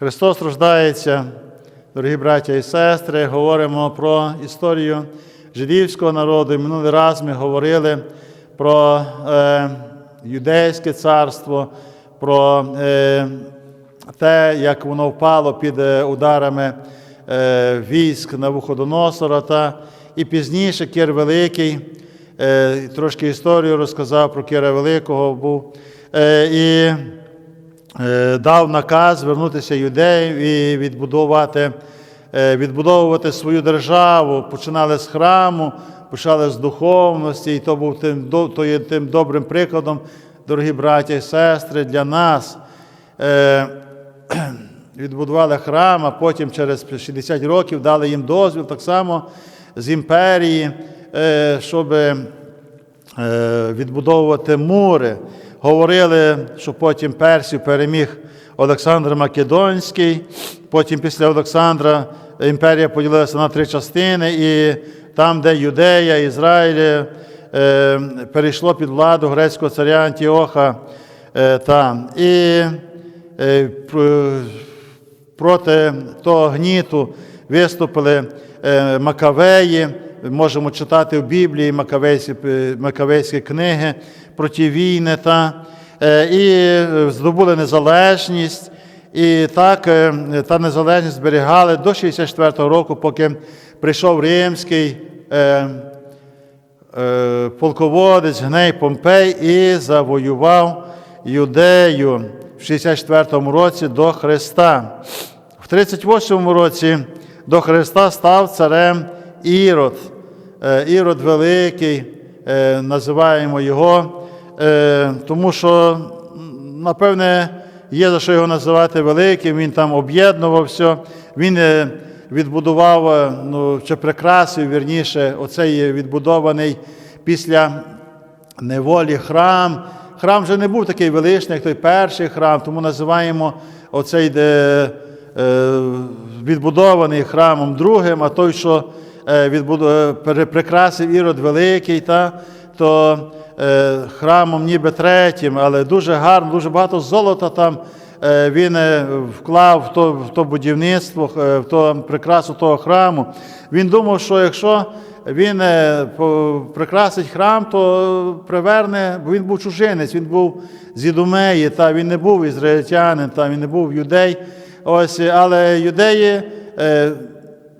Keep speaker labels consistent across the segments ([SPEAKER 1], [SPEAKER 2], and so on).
[SPEAKER 1] Христос рождається, дорогі браття і сестри, говоримо про історію жидівського народу. І минулий раз ми говорили про е, юдейське царство, про е, те, як воно впало під е, ударами е, військ Навуходоносора. Та, і пізніше Кир Великий, е, трошки історію розказав про Кира Великого був. Е, і дав наказ вернутися юдеям і відбудувати, е, відбудовувати свою державу. Починали з храму, почали з духовності, і то був тим, то є тим добрим прикладом, дорогі браття і сестри, для нас. Е, Відбудували храм, а потім через 60 років дали їм дозвіл так само з імперії, е, щоб е, відбудовувати мури. Говорили, що потім Персію переміг Олександр Македонський. Потім після Олександра імперія поділилася на три частини, і там, де Юдея, Ізраїль е, перейшло під владу грецького царя Антіоха. е, Там. І е, проти того гніту виступили Макавеї. Можемо читати в Біблії Макавейські, Макавейські книги проти війни та, е, і здобули незалежність. І так е, та незалежність зберігали до 64-го року, поки прийшов римський е, е, полководець Гней Помпей і завоював Юдею в 64-му році до Христа. В 38 році до Христа став царем Ірод. Е, Ірод Великий, е, називаємо його, е, тому що, напевне, є за що його називати великим, він там об'єднував все. Він е, відбудував, е, ну, чи прикрасив, вірніше, оцей відбудований після неволі храм. Храм вже не був такий величний, як той перший храм, тому називаємо оцей де, е, відбудований храмом другим, а той, що е, відбуду- прикрасив Ірод Великий, та, то храмом ніби третім, але дуже гарно, дуже багато золота там е, він е, вклав в то, в то будівництво, е, в то прикрасу того храму. Він думав, що якщо він е, прикрасить храм, то приверне, бо він був чужинець, він був з Ідумеї, та він не був ізраїльтянин, та він не був юдей. Ось, але юдеї е,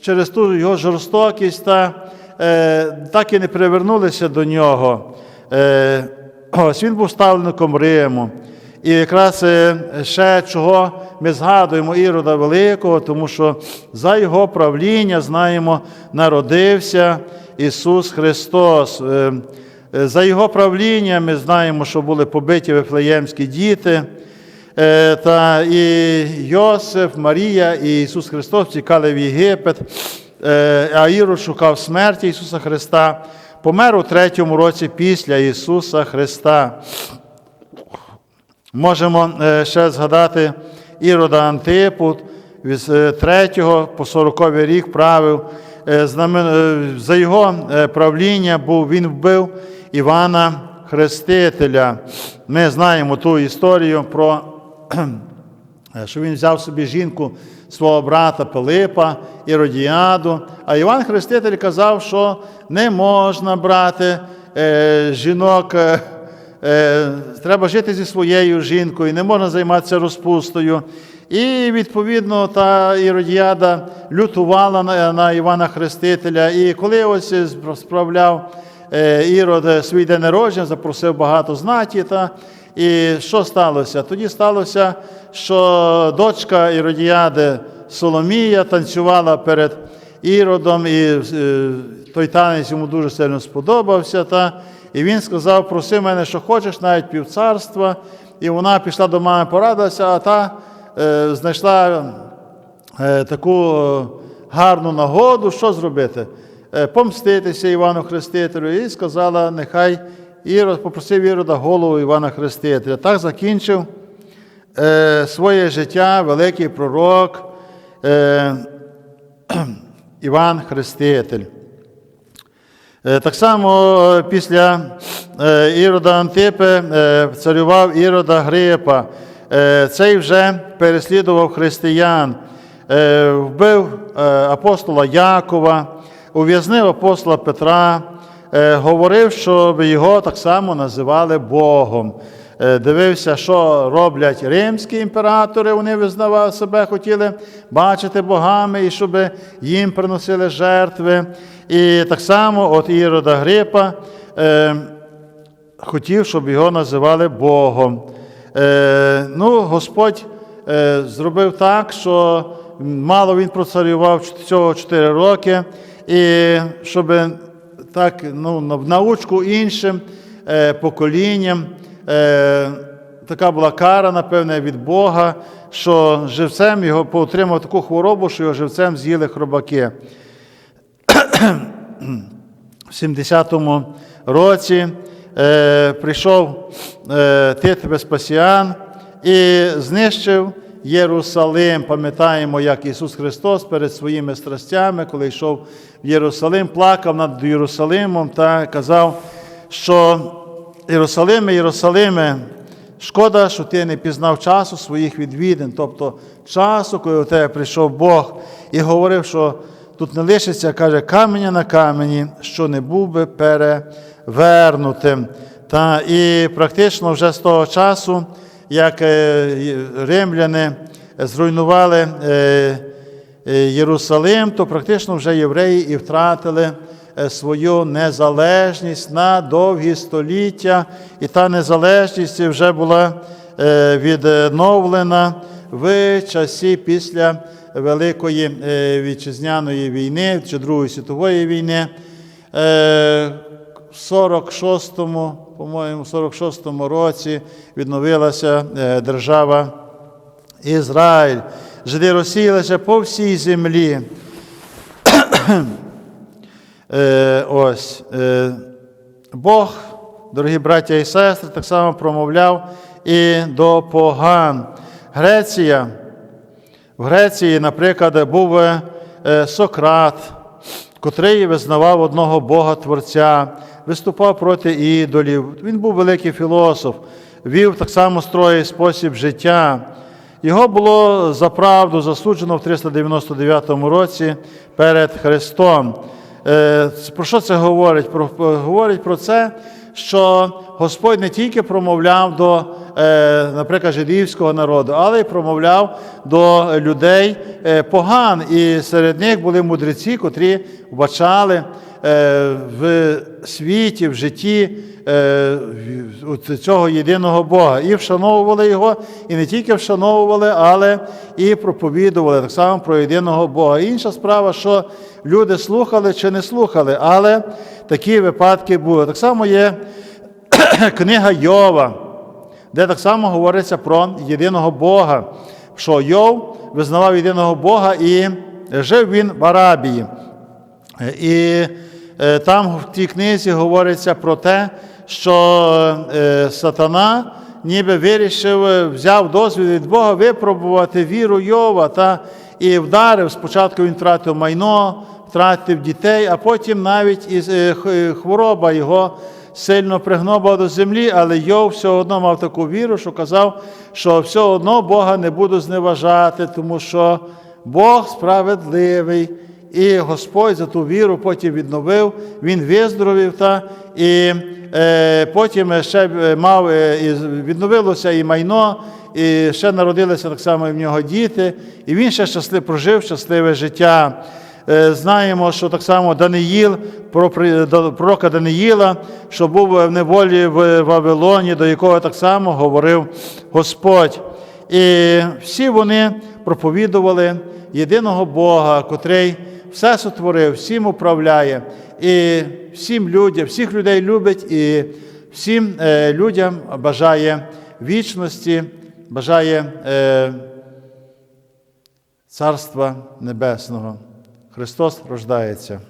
[SPEAKER 1] через ту його жорстокість та, е, так і не привернулися до нього. Е, ось він був ставленником Риму. І якраз е, ще чого ми згадуємо Ірода Великого, тому що за його правління, знаємо, народився Ісус Христос. Е, За його правління ми знаємо, що були побиті вифлеємські діти. Та і Йосиф, Марія і Ісус Христос втікали в Єгипет, а Ірод шукав смерті Ісуса Христа, помер у третьому році після Ісуса Христа. Можемо е, ще згадати Ірода Антипу, з 3 по 40 рік правив. Е, е, За його е, правління був, він вбив Івана Хрестителя. Ми знаємо ту історію про Е, що він взяв собі жінку свого брата Пилипа, Іродіаду. А Іван Хреститель казав, що не можна брати е, жінок, е, е, треба жити зі своєю жінкою, не можна займатися розпустою. І, відповідно, та Іродіада лютувала на, на Івана Хрестителя. І коли ось справляв е, Ірод е, свій день народження, запросив багато знаті. Та, і що сталося? Тоді сталося, що дочка Іродіади Соломія танцювала перед Іродом, і е, той танець йому дуже сильно сподобався. Та, і він сказав: проси мене, що хочеш, навіть півцарства. І вона пішла до мами, порадилася, а та е, знайшла е, таку е, гарну нагоду, що зробити? Е, Помститися Івану Хрестителю і сказала, нехай Ірод попросив Ірода голову Івана Хрестителя. Так закінчив е, своє життя великий пророк е, Іван Хреститель. Е, Так само е, після е, Ірода Антипи е, царював Ірода Грипа. Е, Цей вже переслідував християн, е, вбив е, апостола Якова, ув'язнив апостола Петра, говорив, щоб його так само називали Богом. Е, Дивився, що роблять римські імператори, вони визнавали себе, хотіли бачити богами і щоб їм приносили жертви. І так само от Ірода Грипа е, хотів, щоб його називали Богом. Е, ну, Господь е, зробив так, що мало він процарював цього 4 роки, і щоб так ну, в научку іншим е, поколінням. Е, така була кара, напевне, від Бога, що живцем його поотримав таку хворобу, що його живцем з'їли хробаки. В 70-му році е, прийшов е, Тит Веспасіан і знищив Єрусалим. Пам'ятаємо, як Ісус Христос перед своїми страстями, коли йшов в Єрусалим, плакав над Єрусалимом та казав, що Єрусалиме, Єрусалиме, шкода, що ти не пізнав часу своїх відвідин, тобто часу, коли у тебе прийшов Бог і говорив, що тут не лишиться, каже, каменя на камені, що не був би перевернутим. Та, і практично вже з того часу, як е, римляни зруйнували е, е, Єрусалим, то практично вже євреї і втратили свою незалежність на довгі століття, і та незалежність вже була відновлена в часі після Великої вітчизняної війни чи Другої світової війни. В 46-му, по-моєму, 46-му році відновилася е, держава Ізраїль. Жиди розсіялися по всій землі. Е, Ось. е, Бог, дорогі браття і сестри, так само промовляв і до поган. Греція. В Греції, наприклад, був Сократ, котрий визнавав одного Бога Творця, виступав проти ідолів. Він був великий філософ, вів так само строгий спосіб життя. Його було за правду засуджено в 399 році перед Христом. Е, Про що це говорить? Про, говорить про це, що Господь не тільки промовляв до, е, наприклад, жидівського народу, але й промовляв до людей е, поган. І серед них були мудреці, котрі вбачали е, в світі, в житті е, цього єдиного Бога. І вшановували його, і не тільки вшановували, але і проповідували так само про єдиного Бога. Інша справа, що люди слухали чи не слухали, але такі випадки були. Так само є книга Йова, де так само говориться про єдиного Бога, що Йов визнавав єдиного Бога і жив він в Арабії. І е, там в тій книзі говориться про те, що е, сатана ніби вирішив, е, взяв дозвіл від Бога випробувати віру Йова та і вдарив. Спочатку він втратив майно, втратив дітей, а потім навіть і е, хвороба його сильно пригнобла до землі, але Йов все одно мав таку віру, що казав, що все одно Бога не буду зневажати, тому що Бог справедливий. І Господь за ту віру потім відновив, він виздоровів та і е, потім ще е, мав е, і відновилося і майно, і ще народилися так само і в нього діти, і він ще щаслив, прожив щасливе життя. Е, Знаємо, що так само Даниїл, пророка Даниїла, що був в неволі в Вавилоні, до якого так само говорив Господь. І всі вони проповідували єдиного Бога, котрий все сотворив, всім управляє, і всім людям, всіх людей любить, і всім е, людям бажає вічності, бажає е, Царства Небесного. Христос рождається.